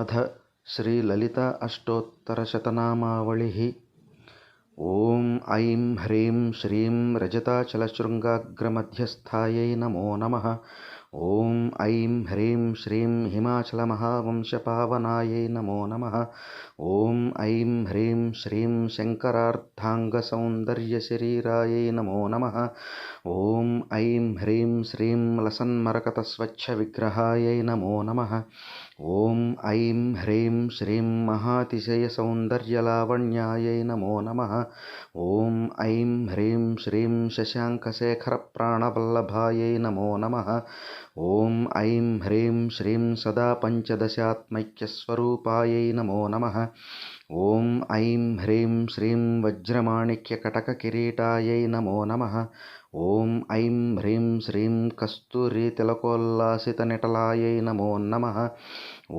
अथ श्रीललिता अष्टोत्तरशतनामावलिः ॐ ऐं ह्रीं श्रीं रजताचलशृङ्गाग्रमध्यस्थायै नमो नमः ॐ ऐं ह्रीं श्रीं हिमाचलमहावंशपावनायै नमो नमः ॐ ऐं ह्रीं श्रीं शङ्करार्धाङ्गसौन्दर्यशरीरायै नमो नमः ॐ ऐं ह्रीं श्रीं लसन्मरकतस्वच्छविग्रहायै नमो नमः ఓం ఐం హ్రీం శ్రీం మహాతిశయ సౌందర్యలావణ్యాయై నమో నమ. ఓం ఐం హ్రీం శ్రీం శశాంకశేఖరప్రాణవల్లభాయై నమో నమ. ఓం ఐం హ్రీం శ్రీం సదా పంచదశాత్మైక్యస్వరూపాయై నమో నమ. ఓం ఐం హ్రీం శ్రీం వజ్రమాణిక్యకటకకిరీటాయై నమో నమ. ఓం ఐం హ్రీం శ్రీం కస్తూరి తిలకోల్లాసిత నిటలాయ నమో నమ.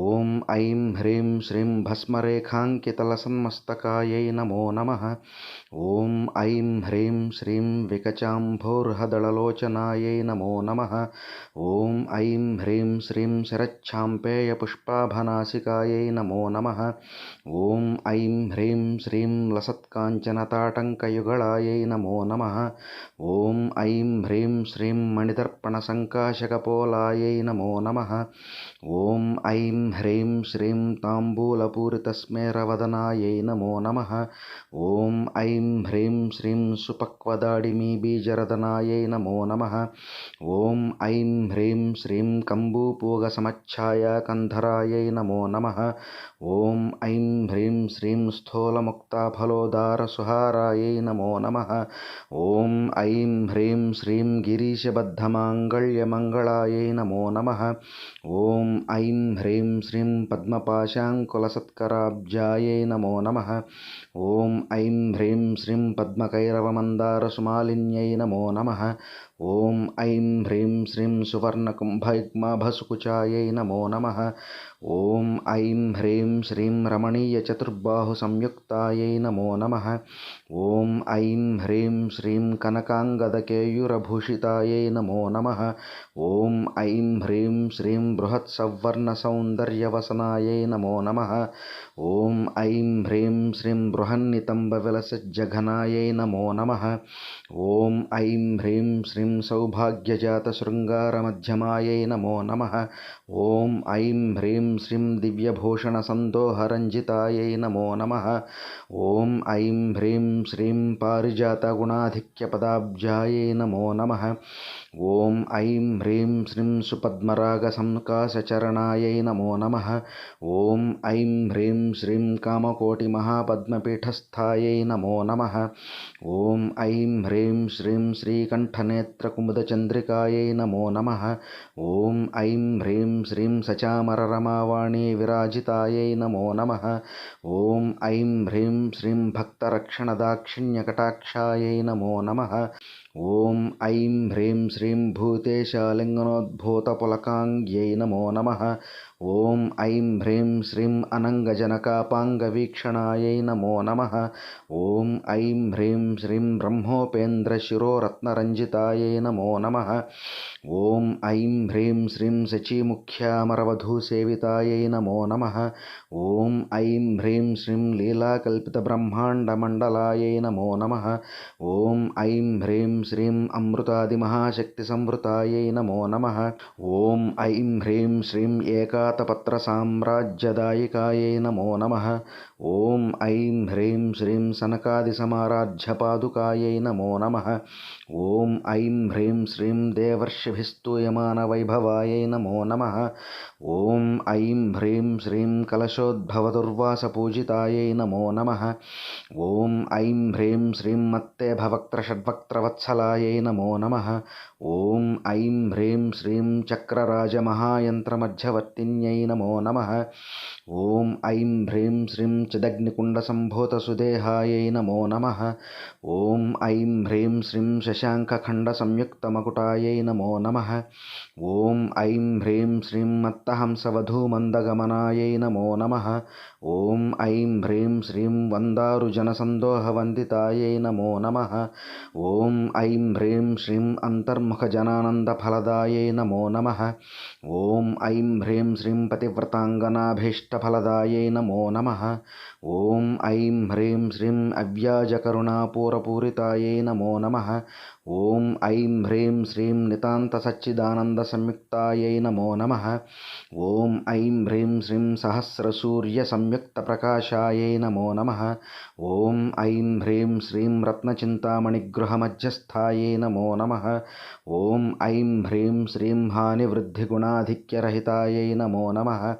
ఓం ఐం హ్రీం శ్రీం భస్మరేఖాంకితలసన్మస్తకాయై నమో నమ. ఓం ఐం హ్రీం శ్రీం వికచాంభోర్హదళలోచనాయై నమో నమ. ఓం ఐం హ్రీం శ్రీం శరచ్ఛాంపేయపుష్పాభనాసికాయై నమో నమ. ఓం ఐం హ్రీం శ్రీం లసత్కాంచనతాటంకయుగళాయై నమో నమ. ఓం ఐం హ్రీం శ్రీం మణిదర్పణసంకాశకపోలాయై నమో నమ. ఓం ఐం హ్రీం శ్రీం తాంబూలపూరితస్మేరవదనాయై నమో నమ ఓం ఐం హ్రీం శ్రీం సుపక్వదాడిమీ బీజరదనాయై నమో నమ ఓం ఐం హ్రీం శ్రీం కంబూపూగసమచ్ఛాయ కంధరాయై నమో నమ ఓం ఐం హ్రీం శ్రీం స్థూలముక్తాఫలోదారసుహారాయై నమో నమ ఓం ఐం హ్రీం శ్రీం గిరీశబద్ధమాంగళ్యమంగళాయై నమో నమ ఓం ఐం హ్రీం శ్రీం పద్మపాశాంకులసత్కరాబ్జాయై నమో నమ ఓం ఐం హ్రీం శ్రీం పద్మకైరవమందారసుమాలిన్యై నమో నమ ఓం ఐం హ్రీం శ్రీం సువర్ణకుంభైగ్మభసుకుచాయై నమో నమ. ఓం ఐం హ్రీం శ్రీం రమణీయ చతుర్బాహు సంయుక్తాయై నమో నమ. ఓం ఐం హ్రీం శ్రీం కనకాంగదకేయురభూషితాయై నమో నమ. ఓం ఐం హ్రీం శ్రీం బృహత్సవర్ణసౌందర్యవసనాయై నమో నమ. ఓం ఐం హ్రీం శ్రీం బృహన్నితంబవిలసజ్జఘనాయై నమో నమ. ఓం ఐం హ్రీం శ్రీం ह्रीं श्रीं सौभाग्यजातशृङ्गारमध्यमायै नमो नमः ॐ ऐं ह्रीं श्रीं दिव्यभूषणसन्दोहरञ्जितायै नमो नमः ॐ ऐं ह्रीं श्रीं पारिजातगुणाधिक्यपदाब्जायै नमो नमः ॐ ऐं ह्रीं श्रीं सुपद्मरागसंकासचरणायै नमो नमः। ॐ ऐं ह्रीं श्रीं कामकोटिमहापद्मपीठस्थायै नमो नमः। ॐ ऐं ह्रीं श्रीं श्रीकण्ठनेत्रकुमुदचन्द्रिकायै नमो नमः। ॐ ऐं ह्रीं श्रीं सचामररमावाणी विराजितायै नमो नमः। ॐ ऐं ह्रीं श्रीं भक्तरक्षणदाक्षिण्यकटाक्षायै नमो नमः ఓం ఐం హ్రీం శ్రీం భూతేశాలింగనోద్భూతపులకాంగ్యై నమో నమ. ఓం ఐం హ్రీం శ్రీం అనంగజనకాపాంగవీక్షణాయై నమో నమ. ఓం ఐం హ్రీం శ్రీం బ్రహ్మోపేంద్రశిరోరత్నరంజితాయై నమో నమ. ఓం ఐం హ్రీం శ్రీం శచీముఖ్యామరవధూసేవితాయై నమో నమ. ఓం ఐం హ్రీం శ్రీం లీలాకల్పితబ్రహ్మాండమండలాయై నమో నమ. ఓం ఐం హ్రీం శ్రీం అమృతాదిమహాశక్తిసంవృతాయై నమో నమ. ఓం ఐం హ్రీం శ్రీం ఏకా एकातपत्रसाम्राज्यदायिकायै नमो नमः ॐ ऐं ह्रीं श्रीं सनकादिसमाराध्यपादुकायै नमो नमः ॐ ऐं ह्रीं श्रीं देवर्षिभिस्तूयमानवैभवायै नमो नमः ॐ ऐं ह्रीं श्रीं कलशोद्भवदुर्वासपूजितायै नमो नमः ॐ ऐं ह्रीं श्रीं मत्तेभवक्त्रषड्वक्त्रवत्सलायै नमो नमः ॐ ऐं ह्रीं श्रीं चक्रराजमहायन्त्रमध्यवर्तिन्यै శ్రీగురుచైతన్యై నమో నమ. ఓం ఐం హ్రీం శ్రీం చిదగ్నికుండసంభూతసుదేహాయై నమో నమ. ఓం ఐం హ్రీం శ్రీం శశాంకఖండసంయుక్తమకుటాయై నమో నమ. ఓం ఐం హ్రీం శ్రీం మత్తహంసవధూమందగమనాయై నమో నమ. ఓం ఐం హ్రీం శ్రీం వందారుజనసందోహవందితాయై నమో నమ. ఓం ఐం హ్రీం శ్రీం అంతర్ముఖజనానందఫలదాయై నమో నమ. ఓం ఐం హ్రీం శ్రీం శ్రీం పతివ్రతాంగనాభీష్టఫలదాయై నమో నమ ఓం ఐం హ్రీం శ్రీం అవ్యాజకరుణాపూరపూరితాయై నమో నమ ఓం ఐం హ్రీం శ్రీం నితాంత సచ్చిదానంద సంయుక్తాయై నమో నమ. ఓం ఐం హ్రీం శ్రీం సహస్రసూర్య సంయుక్త ప్రకాశాయై నమో నమ. ఓం ఐం హ్రీం శ్రీం రత్నచింతామణిగృహమధ్యస్థాయై నమో నమ. ఓం ఐం హ్రీం శ్రీం హానివృద్ధిగుణాధిక్యరహితాయై నమో నమ.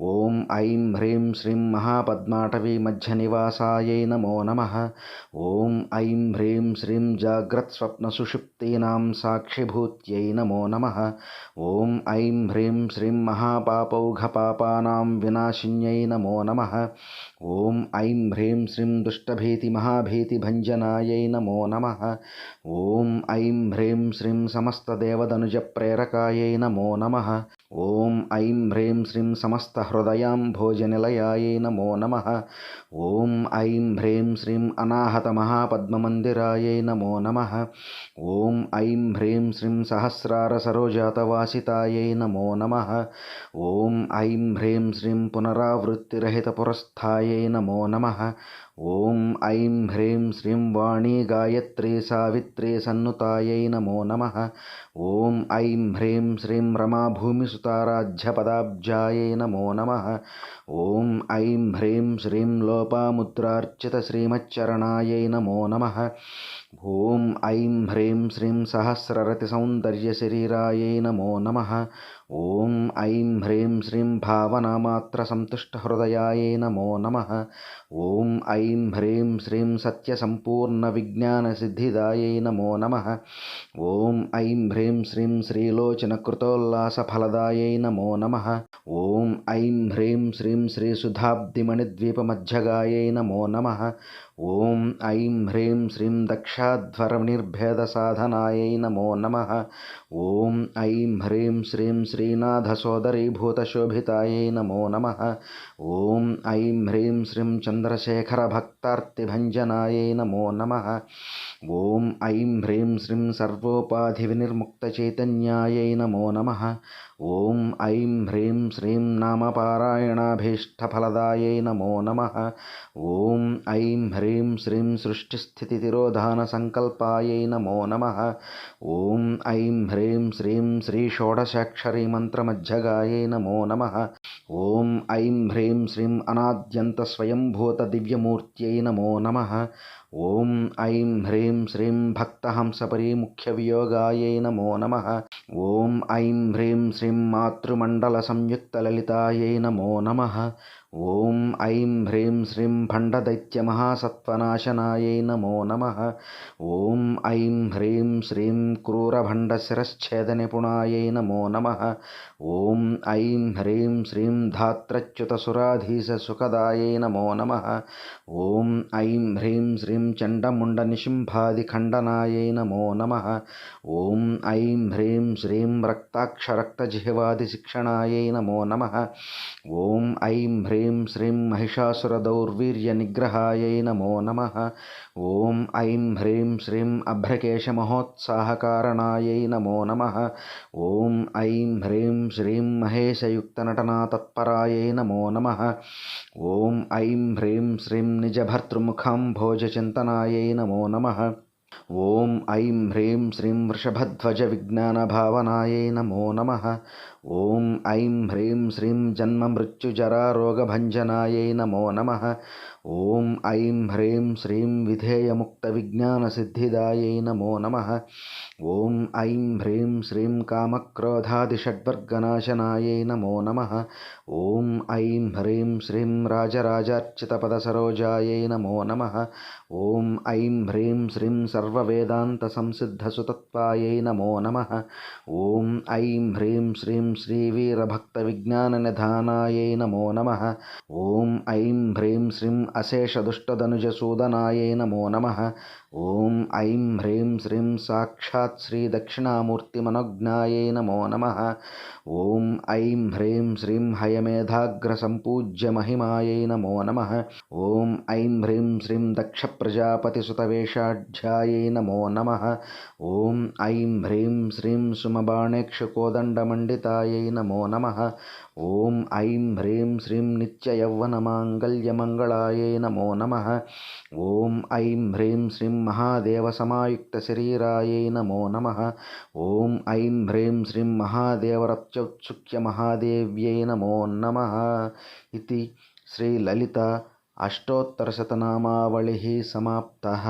ఓం ఐం హ్రీం శ్రీం మహాపద్మాటవీ మధ్యనివాసాయై నమో నమ. ఓం ఐం హ్రీం శ్రీం జాగ్రత్స్వ जाग्रत्स्वप्नसुषुप्तीनां साक्षिभूत्यै नमो नमः। ॐ ऐं ह्रीं श्रीं महापापौघपापानां विनाशिन्यै नमो नमः। ॐ ऐं ह्रीं श्रीं दुष्टभीतिमहाभीतिभञ्जनायै नमो नमः। ॐ ऐं ह्रीं श्रीं समस्तदेवदनुजप्रेरकायै नमो नमः। ॐ ऐं ह्रीं श्रीं समस्तहृदयाम्भोजनिलयायै नमो नमः। ॐ ऐं ह्रीं श्रीं अनाहतमहापद्ममन्दिरायै नमो नमः। ॐ ऐं ह्रीं श्रीं सहस्रारसरोजातवासितायै नमो नमः। ॐ ऐं ह्रीं श्रीं पुनरावृत्तिरहितपुरस्थायै नमो नमः ఓం ఐం హ్రీం శ్రీం వాణి గాయత్రి సావిత్రి సన్నుతాయై నమో నమ. ఓం ఐం హ్రీం శ్రీం రమాభూమిసుతారాధ్యపదాబ్జాయై నమో నమ. ఓం ఐం హ్రీం శ్రీం లోపాముద్రార్చిత శ్రీమచ్చరణాయై నమో నమ. ఓం ఐం హ్రీం శ్రీం సహస్రరతి సౌందర్యశరీరాయై నమో నమ. ఓం ఐం హ్రీం శ్రీం భావనామాత్ర సంతుష్ట హృదయాయే నమో నమ. ఓం ఐం హ్రీం శ్రీం సత్య సంపూర్ణ విజ్ఞాన సిద్ధిదాయే నమో నమ. ఓం ఐం హ్రీం శ్రీం శ్రీలోచనకృతోల్లాసఫలదాయై నమో నమ. ఓం ఐం హ్రీం శ్రీం శ్రీ సుధాబ్దిమణిద్వీపమధ్యగాయై నమో నమ. ఓం ఐం హ్రీం శ్రీం దక్షాధ్వరనిర్భేదసాధనాయై నమో నమ. ఓం ఐం హ్రీం శ్రీం శ్రీనాథసోదరీభూతశోభితాయై నమో నమ. ఓం ఐం హ్రీం శ్రీం చంద్రశేఖరభక్తార్తిభంజనాయై నమో నమ. ఓం ఐం హ్రీం శ్రీం సర్వ సర్వోపాధి వినిర్ముక్త చైతన్యాయై నమో నమః. ఓం ఐం హ్రీం శ్రీం నామ పారాయణాభీష్టఫలదాయై నమో నమ. ఓం ఐం హ్రీం శ్రీం సృష్టిస్థితిరోధాన సంకల్పాయై నమో నమ. ఓం ఐం హ్రీం శ్రీం శ్రీ షోడశాక్షరీ మంత్రమధ్యగాయై నమో నమ. ఓం ఐం హ్రీం శ్రీం అనాద్యంత స్వయంభూత దివ్యమూర్త్యై నమో నమ. ఓం ఐం హ్రీం శ్రీం భక్తహంసపరీ ముఖ్యవియోగాయై నమో నమ. ఓం ఐం హ్రీం శ్రీం శ్రీమాతృమండల సంయుక్త లలితాయై నమో నమః. ఓం ఐం హ్రీం శ్రీం భండదైత్యమహాసత్వనాశనాయై నమో నమ. ఓం ఐం హ్రీం శ్రీం క్రూరభండశిరశ్ఛేదనిపుణాయై నమో నమ. ఓం ఐం హ్రీం శ్రీం ధాత్రచ్యుతసురాధీశసుఖదాయై నమో నమ. ఓం ఐం హ్రీం శ్రీం చండముండనిశుంభాదిఖండనాయై నమో నమ. ఓం ఐం హ్రీం శ్రీం రక్తాక్షరక్తజిహ్వాదిశిక్షణాయై నమో నమ. ఓం ఐం హ్రీం హ్రీం శ్రీం మహిషాసురదౌర్వీర్యనిగ్రహాయై నమో నమ. ఓం ఐం హ్రీం శ్రీం అభ్రకేశమహోత్సాహకారణాయై నమో నమ. ఓం ఐం హ్రీం శ్రీం మహేశయుక్తనటనాతత్పరాయై నమో నమ. ఓం ఐం హ్రీం శ్రీం నిజభర్తృముఖాంభోజచింతనాయై నమో నమ. ఓం ఐం హ్రీం శ్రీం వృషభధ్వజ విజ్ఞానభావనాయై నమో నమ. ఓం ఐం హ్రీం శ్రీం జన్మ మృత్యుజరా రోగభంజనాయై నమో నమ. ఓం ఐం హ్రీం శ్రీం విధేయముక్త విజ్ఞాన సిద్ధిదాయై నమో నమ. ఓం ఐం హ్రీం శ్రీం కామక్రోధాదిషడ్వర్గనాశనాయై నమో నమ. ఓం ఐం హ్రీం శ్రీం రాజరాజార్చితపదసరోజాయై నమో నమ. ఓం ఐం హ్రీం శ్రీం సర్వవేదాంత నమో నమ. ఓం ఐం హ్రీం శ్రీం దక్షిణామూర్తిమనజ్ఞాయై నమో నమ ఓం ఐం హ్రీం శ్రీం హయమేధాగ్ర నమో నమ ఓం ఐం హ్రీం శ్రీం సాక్షాత్ శ్రీ దక్షిణామూర్తిమనోజ్ఞాయే నమో నమ. ఓం ఐం హ్రీం శ్రీం సుమబాణేక్షకోదండమండితాయై నమో నమ. ఓం ఐం హ్రీం శ్రీం నిత్యయౌవనమాంగళ్యమంగళాయై నమో నమ. ఓం ఐం హ్రీం శ్రీం महादेवसमायुक्तशरीरायै नमो नमः ॐ ऐं ह्रीं श्रीं महादेवरत्युत्सुक्यमहादेव्यै नमो नमः इति श्रीललिता अष्टोत्तरशतनामावलिः समाप्तः